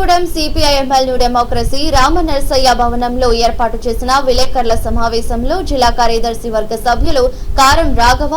Marigudem CPIML new democracy Ramanarasayya భవనంలో ఏర్పాటు చేసిన విలేకరుల సమావేశంలో జిల్లా కార్యదర్శి వర్గ సభ్యులు కారం రాఘవ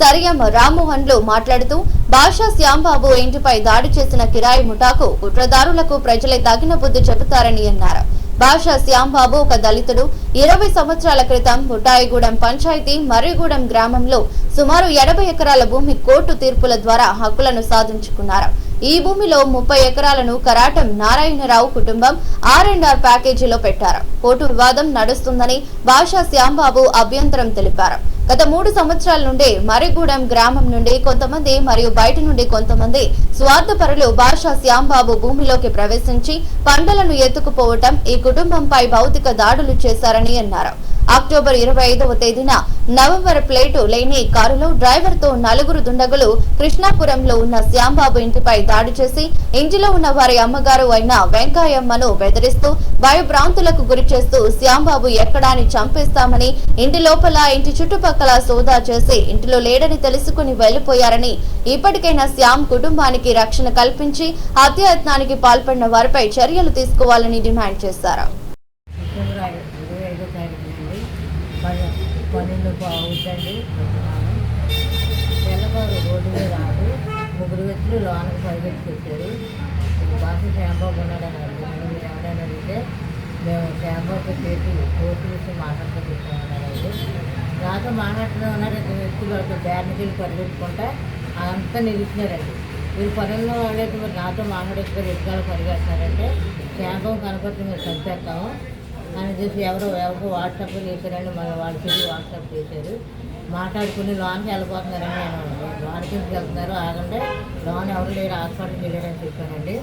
సరియం రామ్మోహన్లు మాట్లాడుతూ బాషా శ్యాంబాబు ఇంటిపై దాడి చేసిన కిరాయి ముఠాకు కుట్రదారులకు ప్రజలే తగిన బుద్ధి చెబుతారని అన్నారు. బాషా శ్యాంబాబు ఒక దళితుడు. ఇరవై సంవత్సరాల క్రితం ముఠాయిగూడెం పంచాయతీ మర్రిగూడెం గ్రామంలో సుమారు ఎనభై ఎకరాల భూమి కోర్టు తీర్పుల ద్వారా హక్కులను సాధించుకున్నారు. ఈ భూమిలో ముప్పై ఎకరాలను కరాటం నారాయణరావు కుటుంబం ఆర్ అండ్ ఆర్ ప్యాకేజీలో పెట్టారు. కోర్టు వివాదం నడుస్తుందని భాషా శ్యాంబాబు అభ్యంతరం తెలిపారు. గత మూడు సంవత్సరాల నుండి మరిగూడెం గ్రామం నుండి కొంతమంది మరియు బయట నుండి కొంతమంది స్వార్థపరులు భాషా శ్యాంబాబు భూమిలోకి ప్రవేశించి పంటలను ఎత్తుకుపోవటం ఈ కుటుంబంపై భౌతిక దాడులు చేశారని అన్నారు. అక్టోబర్ ఇరవై ఐదవ తేదీన నవంబర్ ప్లేటు లేని కారులో డ్రైవర్తో నలుగురు దుండగులు కృష్ణాపురంలో ఉన్న శ్యాంబాబు ఇంటిపై దాడి చేసి ఇంటిలో ఉన్న వారి అమ్మగారు అయిన వెంకాయమ్మను బెదిరిస్తూ భయభ్రాంతులకు గురి చేస్తూ శ్యాంబాబు ఎక్కడాని చంపేస్తామని ఇంటి లోపల ఇంటి చుట్టుపక్కల సోదా చేసి ఇంటిలో లేడని తెలుసుకుని వెళ్ళిపోయారని ఇప్పటికైనా శ్యామ్ కుటుంబానికి రక్షణ కల్పించి హత్యాయత్నానికి పాల్పడిన వారిపై చర్యలు తీసుకోవాలని డిమాండ్ చేశారు డిసెంబర్ ఐ- ఇరవై ఐదో తారీఖు నుండి పని బాగుందండి. అవుతుంది తెల్లవారు రోడ్డు మీద రాదు. ముగ్గురు వ్యక్తులు లోనకి పరిగెత్తుకు వచ్చారు భాష శ్యాంబాబు ఉన్నాడని అడిగాను మీరు ఎవరైనా అడిగితే మేము శ్యాంబాబు చేసి కోర్టు నుంచి మాట్లాడుతూ కూర్చోమన్నారు నాతో మాట్లాడుతూ ఉన్నారు ఇద్దరు వ్యక్తులు వాళ్ళతో బ్యాడ్కి వెళ్ళి పరిగెత్తుకుంటా అంతా నిలిచినారండి మీరు పనుల్లో వాళ్ళైతే మరి నాతో మాట్లాడేసుకొని ఎక్కడ పరిగెత్తారంటే శ్యాంబాబు కనపడితే మీరు చంపేస్తాము. అని చూసి ఎవరో ఎవరికో వాట్సాప్ చేశారండి మన వాళ్ళ వాట్సాప్ చేశారు. మాట్లాడుకుని లోన్కి వెళ్ళిపోతున్నారని నేను లోన్కి వెళ్తున్నారు. ఆగంటే లోన్ ఎవరు లేరు హాస్పిటల్కి వెళ్ళారని చెప్పానండి.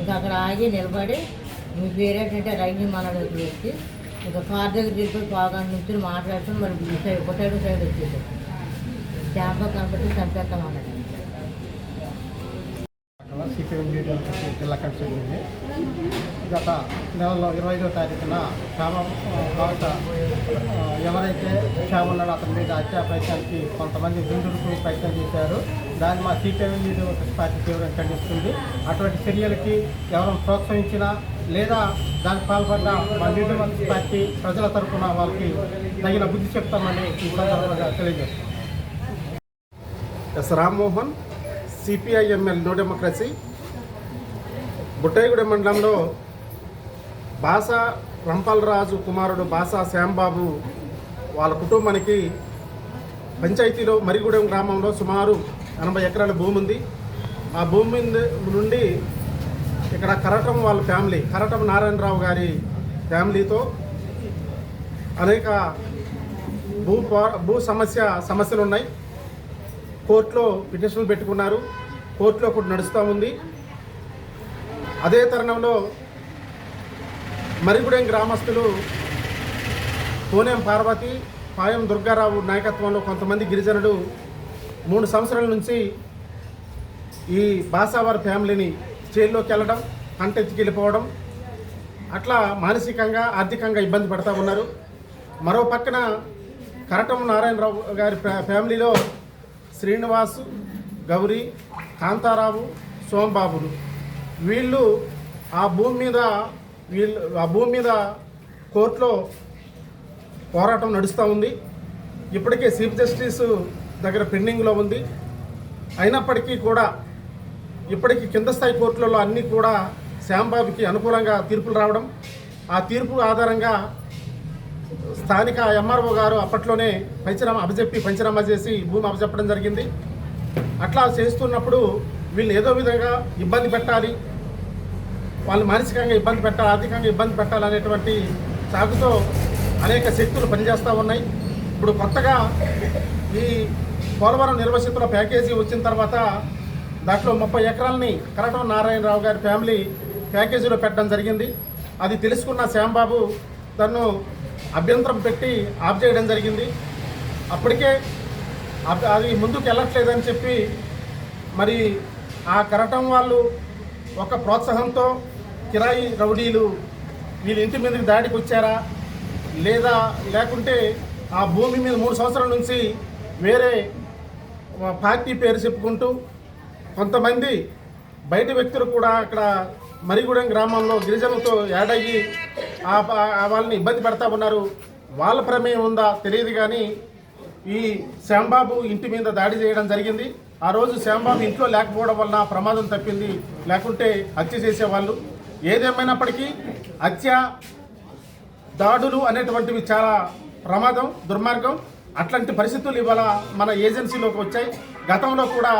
ఇంకా అక్కడ ఆగి నిలబడి మీ పేరేంటంటే రైలు మనడు వచ్చి ఇంకా కార్ దగ్గర తీసుకొని బాగా నుంచి మాట్లాడుతూ మరి ఈ సైడ్ ఒక సైడ్ సైడ్ వచ్చేసారు. క్యాంపో కనపడి చంపేస్తామన్నాడు. సిపిఎం జిల్లా కమిషన్ గత నెలలో ఇరవై ఐదో తారీఖున క్షేమ భారత ఎవరైతే క్షేమ ఉన్నాడో అతని మీద హత్యా ప్రయత్నానికి కొంతమంది నిందులకు ప్రయత్నం చేశారు. దాన్ని మా సిపిఎం పార్టీ తీవ్రంగా ఖండిస్తుంది. అటువంటి చర్యలకి ఎవరైనా ప్రోత్సహించినా లేదా దానికి పాల్పడ్డ మా లీడర్ పార్టీ ప్రజల తరఫున వాళ్ళకి తగిన బుద్ధి చెప్తామని ఈ సందర్భంగా తెలియజేస్తాం S Rammohan CPIML new democracy. Buttayagudem మండలంలో బాసా రంపలరాజు కుమారుడు బాసా శ్యాంబాబు వాళ్ళ కుటుంబానికి పంచాయతీలో మరిగూడెం గ్రామంలో సుమారు ఎనభై ఎకరాల భూమి ఉంది. ఆ భూమి నుండి ఇక్కడ కరటం వాళ్ళ ఫ్యామిలీ కరటం నారాయణరావు గారి ఫ్యామిలీతో అనేక భూ భూ సమస్య సమస్యలు ఉన్నాయి కోర్టులో పిటిషన్లు పెట్టుకున్నారు. కోర్టులో కూడా నడుస్తూ ఉంది. అదే తరుణంలో మరిగూడెం గ్రామస్తులు కోనేం పార్వతి పాయం దుర్గారావు నాయకత్వంలో కొంతమంది గిరిజనులు మూడు సంవత్సరాల నుంచి ఈ బాసావారి ఫ్యామిలీని జైల్లోకి వెళ్ళడం కంటెత్తికి వెళ్ళిపోవడం అట్లా మానసికంగా ఆర్థికంగా ఇబ్బంది పడతా ఉన్నారు. మరో పక్కన కరటం నారాయణరావు గారి ఫ్యా- ఫ్యామిలీలో శ్రీనివాసు గౌరీ కాంతారావు సోంబాబులు వీళ్ళు ఆ భూమి మీద వీళ్ళు ఆ భూమి మీద కోర్టులో పోరాటం నడుస్తూ ఉంది. ఇప్పటికే చీఫ్ జస్టిస్ దగ్గర పెండింగ్లో ఉంది. అయినప్పటికీ కూడా ఇప్పటికీ కింద స్థాయి కోర్టులలో అన్నీ కూడా శ్యాంబాబుకి అనుకూలంగా తీర్పులు రావడం ఆ తీర్పు ఆధారంగా స్థానిక ఎంఆర్ఓ గారు అప్పట్లోనే పంచనామా అభిజెప్పి పంచనామా చేసి భూమి అభజెప్పడం జరిగింది. అట్లా చేస్తున్నప్పుడు వీళ్ళు ఏదో విధంగా ఇబ్బంది పెట్టాలి వాళ్ళు మానసికంగా ఇబ్బంది పెట్టాలి ఆర్థికంగా ఇబ్బంది పెట్టాలనేటువంటి సాగుతో అనేక శక్తులు పనిచేస్తూ ఉన్నాయి. ఇప్పుడు కొత్తగా ఈ పోలవరం నిర్వసితుల ప్యాకేజీ వచ్చిన తర్వాత దాంట్లో ముప్పై ఎకరాలని కరటం నారాయణరావు గారి ఫ్యామిలీ ప్యాకేజీలో పెట్టడం జరిగింది. అది తెలుసుకున్న శ్యాంబాబు తను అభ్యంతరం పెట్టి ఆఫ్ చేయడం జరిగింది. అప్పటికే అది ముందుకు వెళ్ళట్లేదని చెప్పి మరి ఆ కరటం వాళ్ళు ఒక ప్రోత్సాహంతో కిరాయి రౌడీలు వీళ్ళ ఇంటి మీదకి దాడికి వచ్చారా? లేదా లేకుంటే ఆ భూమి మీద మూడు సంవత్సరాల నుంచి వేరే పార్టీ పేరు చెప్పుకుంటూ కొంతమంది బయట వ్యక్తులు కూడా అక్కడ మరిగూడెం గ్రామంలో గిరిజనులతో యాడయ్యి వాళ్ళని ఇబ్బంది పెడతా ఉన్నారు. వాళ్ళ ప్రమేయం ఉందా తెలియదు కానీ ఈ శ్యాంబాబు ఇంటి మీద దాడి చేయడం జరిగింది. ఆ రోజు శ్యాంబాబు ఇంట్లో లేకపోవడం వలన ప్రమాదం తప్పింది. లేకుంటే హత్య చేసేవాళ్ళు. ఏదేమైనప్పటికీ హత్య దాడులు అనేటువంటివి చాలా ప్రమాదం దుర్మార్గం. అట్లాంటి పరిస్థితులు ఇవాళ మన ఏజెన్సీలోకి వచ్చాయి. గతంలో కూడా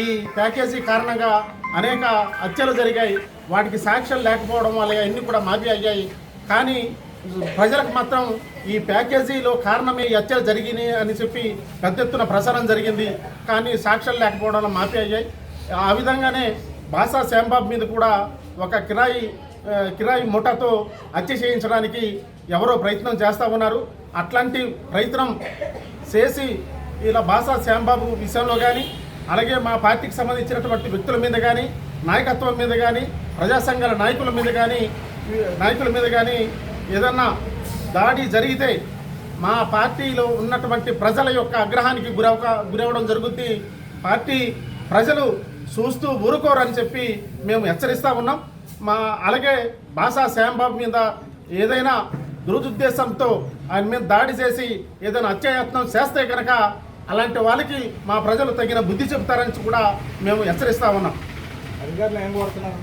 ఈ ప్యాకేజీ కారణంగా అనేక హత్యలు జరిగాయి. వాటికి సాక్ష్యాలు లేకపోవడం వల్ల అన్నీ కూడా మాఫీ అయ్యాయి. కానీ ప్రజలకు మాత్రం ఈ ప్యాకేజీలో కారణమే ఈ హత్యలు జరిగినాయి అని చెప్పి పెద్ద ఎత్తున ప్రసారం జరిగింది. కానీ సాక్ష్యాలు లేకపోవడం వల్ల మాఫీ అయ్యాయి. ఆ విధంగానే బాసా శాంబాబ్ మీద కూడా ఒక కిరాయి కిరాయి ముఠాతో హత్య చేయించడానికి ఎవరో ప్రయత్నం చేస్తూ ఉన్నారు. అట్లాంటి ప్రయత్నం చేసి ఇలా బాసా శ్యాంబాబు విషయంలో కానీ అలాగే మా పార్టీకి సంబంధించినటువంటి వ్యక్తుల మీద కానీ నాయకత్వం మీద కానీ ప్రజా సంఘాల నాయకుల మీద కానీ నాయకుల మీద కానీ ఏదన్నా దాడి జరిగితే మా పార్టీలో ఉన్నటువంటి ప్రజల యొక్క ఆగ్రహానికి గురవ గురవడం జరుగుద్ది. పార్టీ ప్రజలు చూస్తూ ఊరుకోరని చెప్పి మేము హెచ్చరిస్తూ ఉన్నాం. మా అలాగే భాషా శ్యాంబాబు మీద ఏదైనా దురుదుద్దేశంతో ఆయన మీద దాడి చేసి ఏదైనా హత్యాయత్నం చేస్తే కనుక అలాంటి వాళ్ళకి మా ప్రజలు తగిన బుద్ధి చెబుతారని కూడా మేము హెచ్చరిస్తూ ఉన్నాం. అధికారులు ఏం కోరుతున్నారు